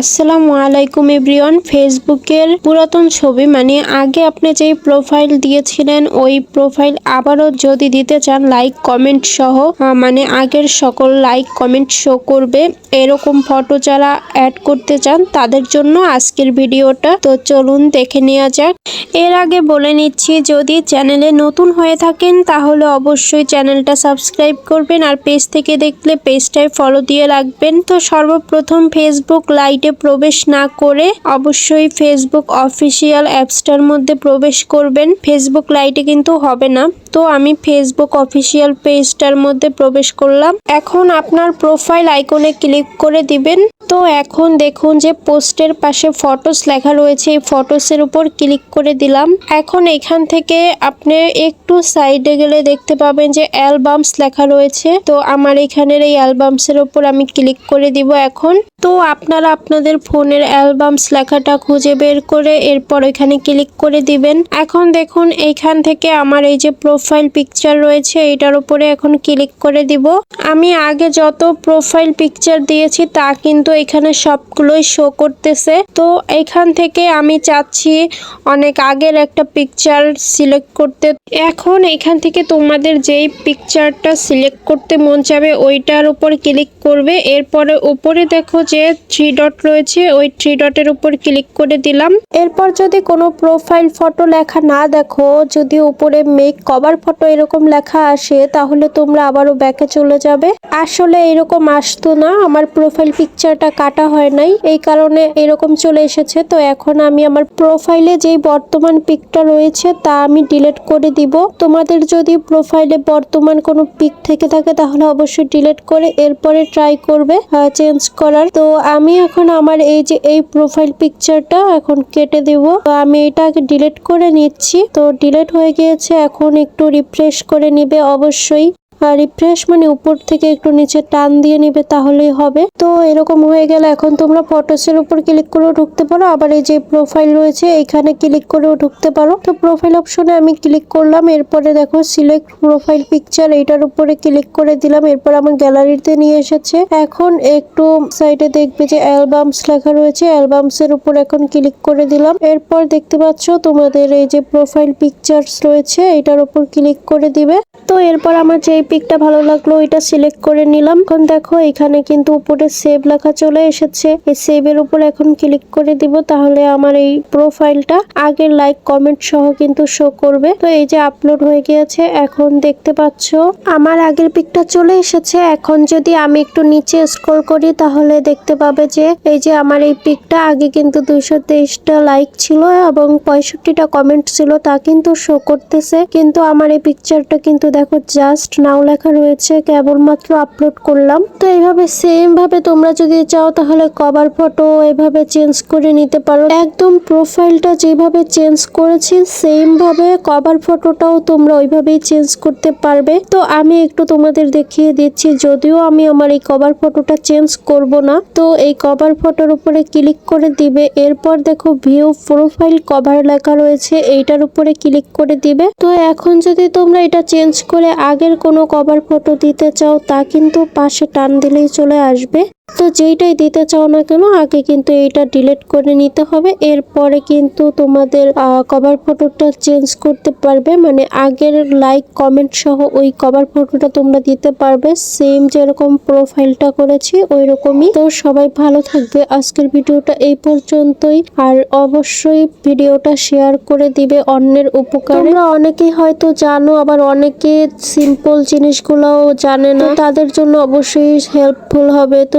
আসসালামু আলাইকুম এভরিওয়ান। ফেসবুকের পুরাতন ছবি মানে আগে আপনি যেই প্রোফাইল দিয়েছিলেন, ওই প্রোফাইল আবারও যদি দিতে চান লাইক কমেন্ট সহ মানে আগের সকল লাইক কমেন্ট শো করবে। এরকম ফটো যারা অ্যাড করতে চান, তাদের জন্য আজকের ভিডিওটা। তো চলুন দেখে নেওয়া যাক। এর আগে বলে নিচ্ছি, যদি চ্যানেলে নতুন হয়ে থাকেন, তাহলে অবশ্যই চ্যানেলটা সাবস্ক্রাইব করবেন। আর পেজ থেকে দেখলে পেজটায় ফলো দিয়ে রাখবেন। তো সর্বপ্রথম ফেসবুক লাইটে প্রবেশ না করে অবশ্যই ফেসবুক অফিসিয়াল অ্যাপসটার মধ্যে প্রবেশ করবেন। ফেসবুক লাইটে কিন্তু হবে না। তো আমি ফেসবুক অফিসিয়াল পেজটার মধ্যে প্রবেশ করলাম। এখন আপনার প্রোফাইল আইকনে ক্লিক করে দিবেন। তো এখন দেখুন যে পোস্টের পাশে ফটোস লেখা রয়েছে। এই ফটোসের উপর ক্লিক করে দিলাম। এখন এখান থেকে আপনি একটু সাইডে গেলে দেখতে পাবেন যে অ্যালবামস লেখা রয়েছে। তো আমার এখানের এই অ্যালবামসের উপর আমি ক্লিক করে দিব এখন। তো আপনারা আপনাদের ফোনের অ্যালবামস লেখাটা খুঁজে বের করে এরপর এখানে ক্লিক করে দিবেন। এখন দেখুন এইখান থেকে আমার এই যে প্রোফাইল পিকচার রয়েছে, এটার উপরে এখন ক্লিক করে দিব। আমি আগে যত প্রোফাইল পিকচার দিয়েছি, তা কিন্তু এখানে সবগুলোই শো করতেছে। তো এখান থেকে আমি চাচ্ছি অনেক আগের একটা পিকচার সিলেক্ট করতে। এখন এখান থেকে তোমাদের যেই পিকচারটা সিলেক্ট করতে মন চাবে, ওইটার উপর ক্লিক করবে। এরপরে উপরে দেখো যে থ্রি ডট রয়েছে, ওই থ্রি ডটের উপর ক্লিক করে দিলাম। এরপর যদি কোনো প্রোফাইল ফটো লেখা না দেখো, যদি উপরে মেক কভার ফটো এরকম লেখা আসে, তাহলে তোমরা আবারও ব্যাকে চলে যাবে। আসলে এরকম আসতো না, আমার প্রোফাইল পিকচারটা কাটা হয় নাই, এই কারণে এরকম চলে এসেছে। তো এখন আমি আমার প্রোফাইলে যেই বর্তমান পিকটা রয়েছে, তা আমি ডিলিট করে দিব। তোমাদের যদি প্রোফাইলে বর্তমান কোনো পিক থেকে থাকে, তাহলে অবশ্যই ডিলিট করে এরপরে ট্রাই করবে চেঞ্জ করার। তো আমি এখন আমার এই যে, এই প্রোফাইল পিকচারটা এখন কেটে দিব। তো আমি এটা আগে ডিলিট করে নিচ্ছি। তো ডিলেট হয়ে গিয়েছে, এখন একটু রিফ্রেশ করে নিবে অবশ্যই। রিফ্রেশ মানে উপর থেকে একটু নিচে টান দিয়ে নিবে তাহলেই হবে। তো এরকম হয়ে গেলে এখন তোমরা ফটোসের উপর ক্লিক করেও ঢুকতে পারো। আবার এই যে প্রোফাইল রয়েছে এখানে ক্লিক করেও ঢুকতে পারো। তো প্রোফাইল অপশনে আমি ক্লিক করলাম, এরপরে দেখো সিলেক্ট প্রোফাইল পিকচার এইটার উপরে ক্লিক করে দিলাম, এরপর আমার গ্যালারিতে নিয়ে এসেছে। এখন একটু সাইডে দেখবে যে অ্যালবামস লেখা রয়েছে অ্যালবামস এর উপর এখন ক্লিক করে দিলাম। এরপর দেখতে পাচ্ছ তোমাদের এই যে প্রোফাইল পিকচার্স রয়েছে এটার উপর ক্লিক করে দিবে। তো এরপর আমার যে পিকটা ভালো লাগল ওইটা সিলেক্ট করে নিলাম। এখন দেখো, এখানে কিন্তু উপরে সেভ লেখা চলে এসেছে। এই সেভ এর উপর এখন ক্লিক করে দিব, তাহলে আমার এই প্রোফাইলটা আগের লাইক কমেন্ট সহ কিন্তু শো করবে। তো এই যে আপলোড হয়ে গিয়েছে, এখন দেখতে পাচ্ছ, আমার আগের পিকটা চলে এসেছে। এখন যদি আমি একটু নিচে স্ক্রল করি, তাহলে দেখতে পাবে যে, এই যে আমার এই পিকটা আগে কিন্তু দুইশো তেইশটা লাইক ছিল এবং পঁয়ষট্টিটা কমেন্ট ছিল, তা কিন্তু শো করতেছে। কিন্তু আমার এই পিকচারটা কিন্তু দেখো জাস্ট নাও লেখা রয়েছে, কেবলমাত্র আপলোড করলাম। তো এইভাবে সেম ভাবে তোমরা যদি চাও, তাহলে কভার ফটো এভাবে চেঞ্জ করে নিতে পারো। একদম প্রোফাইলটা যেভাবে চেঞ্জ করেছি সেম ভাবে কভার ফটোটাও তোমরা ওইভাবেই চেঞ্জ করতে পারবে। তো আমি একটু তোমাদের দেখিয়ে দিচ্ছি, যদিও আমি আমার এই কভার ফটোটা চেঞ্জ করব না। তো এই কভার ফটোর উপরে ক্লিক করে দিবে, এরপর দেখো ভিউ প্রোফাইল কভার লেখা রয়েছে, এইটার উপরে ক্লিক করে দিবে। তো এখন যদি তোমরা এটা চেঞ্জ করে আগের কোনো কভার ফটো দিতে চাও তা কিন্তু পাশে টান দিলেই চলে আসবে। তো যেইটাই দিতে চাও না কেন, আগে কিন্তু এইটা ডিলিট করে নিতে হবে। এরপরে কিন্তু তোমাদের কভার ফটোটা চেঞ্জ করতে পারবে। মানে আগের লাইক কমেন্ট সহ ওই কভার ফটোটা তোমরা দিতে পারবে। সেম যেরকম প্রোফাইলটা করেছি ওই রকমই তো সবাই ভালো থাকবে। আজকের ভিডিওটা এই পর্যন্তই। আর অবশ্যই ভিডিওটা শেয়ার করে দিবে অন্যের উপকারে। তোমরা অনেকেই হয়তো জানো, আবার অনেকে সিম্পল জিনিসগুলোও জানে না। তাদের জন্য অবশ্যই হেল্পফুল হবে। তো